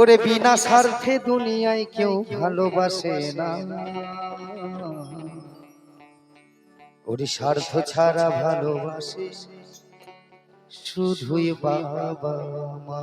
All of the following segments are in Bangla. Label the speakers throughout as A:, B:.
A: ওরে বিনা স্বার্থে দুনিয়ায় কেউ ভালোবাসে না। ওরে স্বার্থ ছাড়া ভালোবাসে শুধুই বাবা মা।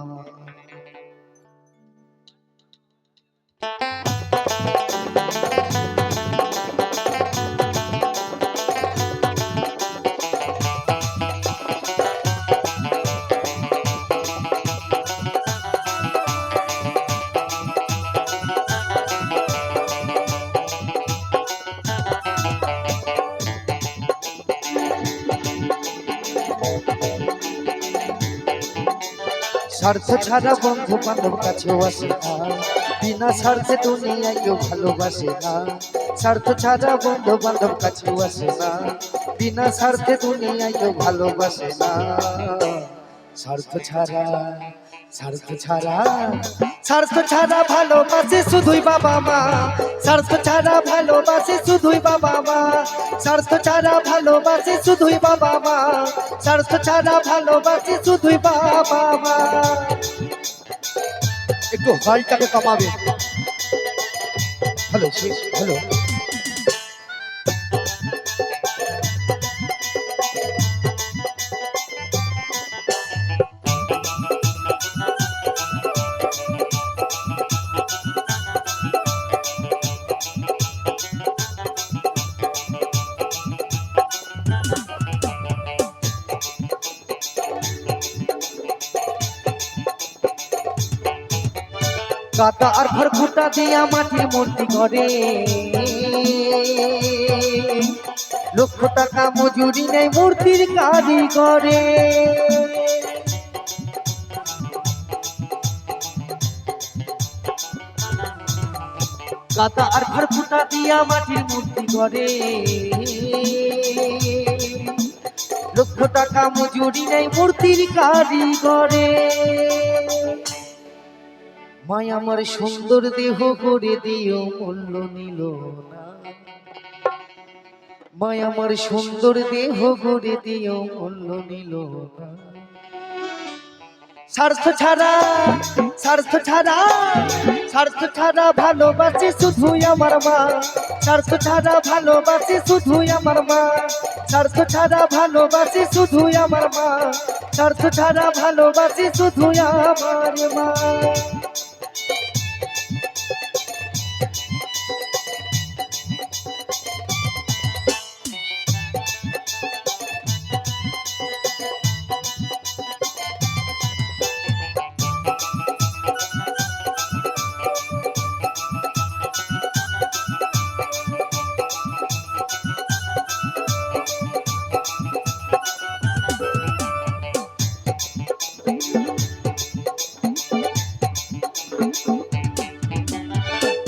A: স্বার্থ ছাড়া বন্ধু বান্ধব কাছেও আসে না। বিনা স্বার্থে দুনিয়ায় কেউ ভালোবাসে না। স্বার্থ ছাড়া বন্ধু বান্ধব কাছেও আসে না। বিনা স্বার্থে দুনিয়ায় কেউ ভালোবাসে না। স্বার্থ ছাড়া স্বার্থ ছাড়া স্বার্থ ছাড়া ভালোবাসে শুধুই বাবা মা। স্বার্থ ছাড়া ভালোবাসে শুধুই বাবা মা। স্বার্থ ছাড়া ভালোবাসে শুধুই বাবা মা। স্বার্থ ছাড়া ভালোবাসে শুধুই বাবা মা। একটু হলটাকে কমাবে। Hello hello. কাটা আর ফুটা দিয়া মাটির মূর্তি করে লক্ষ টাকা মজুরি নেই মূর্তির কারিগরে। কাটা আর ঘর ফুটা দিয়া মাটির মূর্তি করে লক্ষ টাকা মজুরি নেই মূর্তির কারিগরে। মাই আমার সুন্দর দেহ করে দিও, মূল্য নিল না। মাই আমার সুন্দর দেহ করে দিও, মূল্য নিল না। স্বার্থ ছাড়া স্বার্থ ছাড়া স্বার্থ ছাড়া ভালোবাসে শুধুই আমার মা। স্বার্থ ছাড়া ভালোবাসে শুধুই আমার মা। স্বার্থ ছাড়া ভালোবাসে শুধুই আমার মা। স্বার্থ ছাড়া ভালোবাসে শুধুই আমার মা।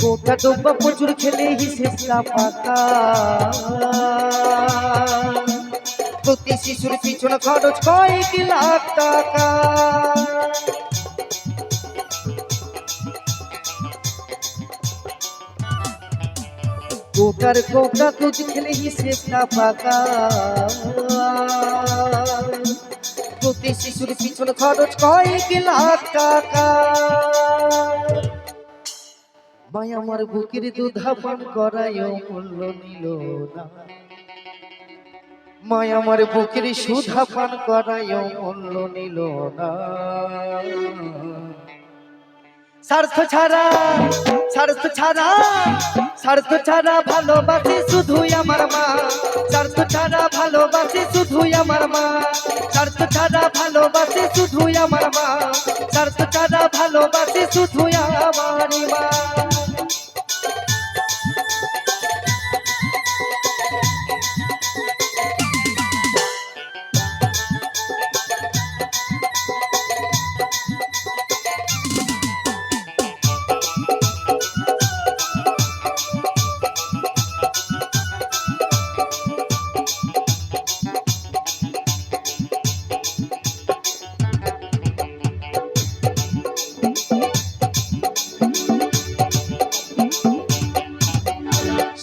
A: কোটা ডোবা প্রচুর খেলে হিসেবটা ফাঁকা প্রতি শিশুর পিছনে খরচ কয়েক লাখ টাকা। কোটার কোটা দুধ খেলে হিসেবটা ফাঁকা প্রতি শিশুর পিছনে খরচ কয়েক লাখ টাকা। মাই আমার বুকের দুধা পান করায় মূল্য নিল না। মাই আমার বুকের সুধা পান করায় মূল্য নিল না। স্বার্থ ছাড়া স্বার্থ ছাড়া স্বার্থ ছাড়া ভালোবাসি শুধুই আমার মা। স্বার্থ ছাড়া ভালোবাসি শুধুই আমার মা। স্বার্থ ছাড়া ভালোবাসি শুধুই আমার মা। স্বার্থ ছাড়া ভালোবাসি শুধুই আমার মা।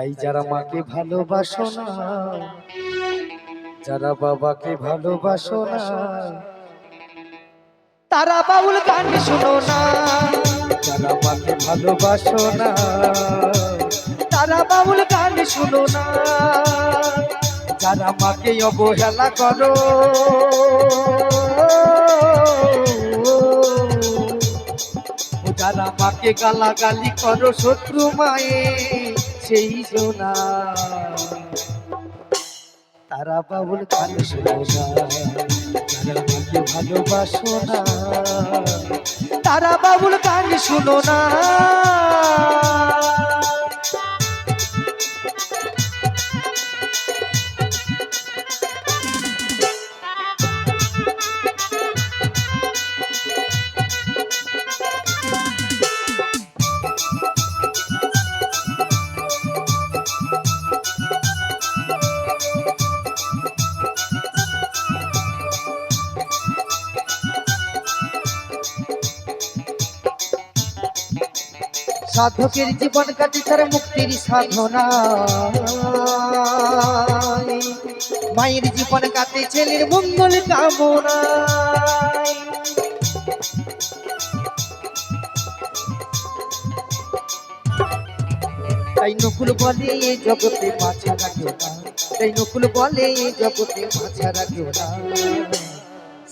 A: তাই যারা মাকে ভালোবাসো না যারা বাবাকে ভালোবাসো না তারা বাউল গান শোনো না যারা মাকে ভালোবাসো না তারা বাউল গান শোনো না যারা মাকে অবহেলা করো যারা মাকে গালাগালি করো শত্রু মায়ে সেই সোনা। তারা বাবুল কান সোনা তারা বাবু ভালোবাসো না। তারা বাবুল কান শুনো না। সাধকের জীবন কাটে তার মুক্তির সাধনা। মায়ের জীবন কাটে ছেলের মঙ্গল কামনা। তাই নকুল বলে এই জগতে মাছা রাখো না। তাই নকুল বলে এই জগতে মাছা রাখো না।